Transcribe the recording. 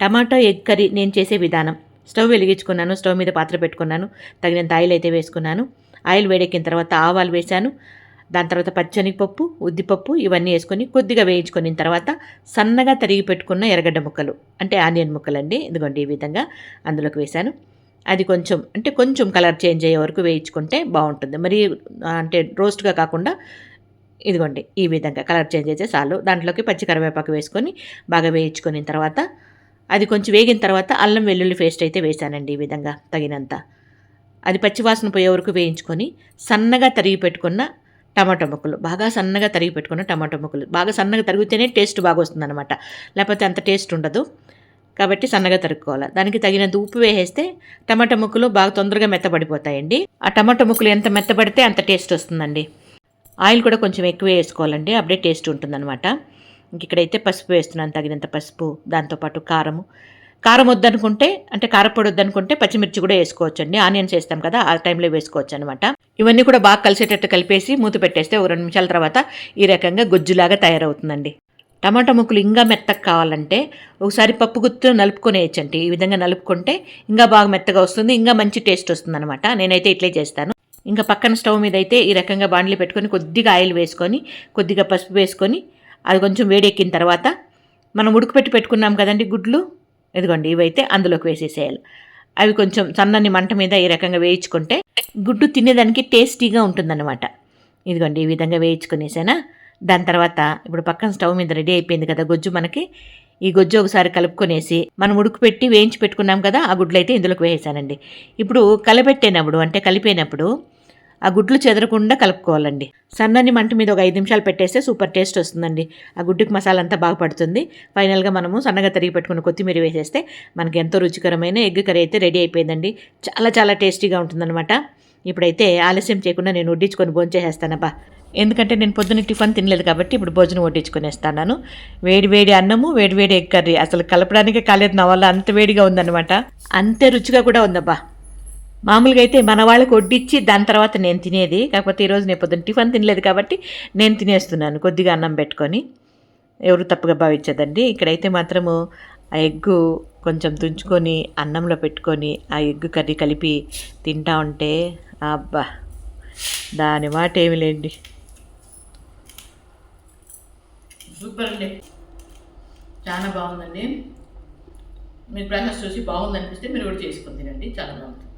Tomato egg curry నేను చేసే విధానం. స్టవ్ వెలిగించుకున్నాను స్టవ్ మీద పాత్ర పెట్టుకున్నాను తగినంత ఆయిల్ అయితే వేసుకున్నాను. ఆయిల్ వేడెక్కిన తర్వాత ఆవాలు వేశాను. దాని తర్వాత పచ్చనిపప్పు ఉద్దిపప్పు ఇవన్నీ వేసుకొని కొద్దిగా వేయించుకున్న తర్వాత సన్నగా తరిగి పెట్టుకున్న ఎర్రగడ్డ ముక్కలు అంటే ఆనియన్ ముక్కలండి ఇదిగోండి ఈ విధంగా అందులోకి వేశాను. అది కొంచెం అంటే కొంచెం కలర్ చేంజ్ అయ్యే వరకు వేయించుకుంటే బాగుంటుంది. మరి అంటే రోస్ట్గా కాకుండా ఇదిగోండి ఈ విధంగా కలర్ చేంజ్ అయితే చాలు. దాంట్లోకి పచ్చి కరివేపాకు వేసుకొని బాగా వేయించుకున్న తర్వాత అది కొంచెం వేగిన తర్వాత అల్లం వెల్లుల్లి పేస్ట్ అయితే వేశానండి ఈ విధంగా తగినంత. అది పచ్చివాసన పోయే వరకు వేయించుకొని సన్నగా తరిగి పెట్టుకున్న టమాటో ముక్కలు బాగా సన్నగా తరిగి పెట్టుకున్న టమాటో ముక్కలు. బాగా సన్నగా తరిగితేనే టేస్ట్ బాగా వస్తుందన్నమాట. లేకపోతే అంత టేస్ట్ ఉండదు. కాబట్టి సన్నగా తరుక్కోవాలి. దానికి తగినంత ఉప్పు వేసేస్తే టమాటా ముక్కలు బాగా తొందరగా మెత్తబడిపోతాయండి. ఆ టమాటా ముక్కలు ఎంత మెత్తబడితే అంత టేస్ట్ వస్తుందండి. ఆయిల్ కూడా కొంచెం ఎక్కువ వేసుకోవాలండి. అప్పుడే టేస్ట్ ఉంటుందన్నమాట. ఇంక ఇక్కడైతే పసుపు వేస్తున్నాను తగినంత పసుపు దాంతోపాటు కారము. కారం వద్దనుకుంటే అంటే కారపొడి వద్దనుకుంటే పచ్చిమిర్చి కూడా వేసుకోవచ్చు అండి ఆనియన్స్ వేస్తాం కదా ఆ టైంలో వేసుకోవచ్చు అనమాట ఇవన్నీ కూడా బాగా కలిసేటట్టు కలిపేసి మూత పెట్టేస్తే ఒక రెండు నిమిషాల తర్వాత ఈ రకంగా గుజ్జులాగా తయారవుతుందండి. టమాటా ముక్కలు ఇంకా మెత్తగా కావాలంటే ఒకసారి పప్పు గుత్తులు నలుపుకొని వేయచ్చండి. ఈ విధంగా నలుపుకుంటే ఇంకా బాగా మెత్తగా వస్తుంది ఇంకా మంచి టేస్ట్ వస్తుంది అనమాట నేనైతే ఇట్లే చేస్తాను. ఇంకా పక్కన స్టవ్ మీద అయితే ఈ రకంగా బాండ్లీ పెట్టుకొని కొద్దిగా ఆయిల్ వేసుకొని కొద్దిగా పసుపు వేసుకొని అది కొంచెం వేడెక్కిన తర్వాత మనం ఉడకపెట్టి పెట్టుకున్నాం కదండి గుడ్లు? ఇదిగోండి ఇవైతే అందులోకి వేసేసేయాలి. అవి కొంచెం సన్నని మంట మీద ఈ రకంగా వేయించుకుంటే గుడ్డు తినేదానికి టేస్టీగా ఉంటుందన్నమాట. ఇదిగోండి ఈ విధంగా వేయించుకునేసానా? దాని తర్వాత ఇప్పుడు పక్కన స్టవ్ మీద రెడీ అయిపోయింది కదా గొజ్జు మనకి. ఈ గొజ్జు ఒకసారి కలుపుకొనేసి మనం ఉడుకుపెట్టి వేయించి పెట్టుకున్నాం కదా ఆ గుడ్లు అయితే ఇందులోకి వేసేసానండి. ఇప్పుడు కలపెట్టేనప్పుడు అంటే కలిపేనప్పుడు ఆ గుడ్లు చెదరకుండా కలుపుకోవాలండి. సన్నని మంట మీద ఒక ఐదు నిమిషాలు పెట్టేస్తే సూపర్ టేస్ట్ వస్తుందండి. ఆ గుడ్డుకి మసాలా అంతా బాగా పడుతుంది. ఫైనల్గా మనము సన్నగా తరిగి పెట్టుకున్న కొత్తిమీర వేసేస్తే మనకి ఎంతో రుచికరమైన ఎగ్ కర్రీ అయితే రెడీ అయిపోయిందండి. చాలా చాలా టేస్టీగా ఉంటుందన్నమాట. ఇప్పుడైతే ఆలస్యం చేయకుండా నేను వడ్డించుకొని భోంచేసేస్తానబ్బా. ఎందుకంటే నేను పొద్దున్న టిఫిన్ తినలేదు కాబట్టి ఇప్పుడు భోజనం వడ్డించుకునేస్తాను వేడి వేడి అన్నము వేడి వేడి ఎగ్ కర్రీ. అసలు కలపడానికే కాలేదు నా వల్ల అంత వేడిగా ఉందన్నమాట. అంతే రుచిగా కూడా ఉందబ్బా. మామూలుగా అయితే మన వాళ్ళకి వడ్డిచ్చి దాని తర్వాత నేను తినేది. కాకపోతే ఈరోజు నేను పొద్దున్న టిఫిన్ తినలేదు కాబట్టి నేను తినేస్తున్నాను. కొద్దిగా అన్నం పెట్టుకొని. ఎవరు తప్పుగా భావించదండి. ఇక్కడైతే మాత్రము ఆ ఎగ్గు కొంచెం తుంచుకొని అన్నంలో పెట్టుకొని ఆ ఎగ్గు కర్రీ కలిపి తింటా ఉంటే అబ్బా! దాని మాట ఏమి లేండి. సూపర్ అండి చాలా బాగుందండి. మీరు ప్రాసెస్ చూసి బాగుంది అనిపిస్తే మీరు కూడా చేసుకొని తినండి. చాలా బాగుంటుంది.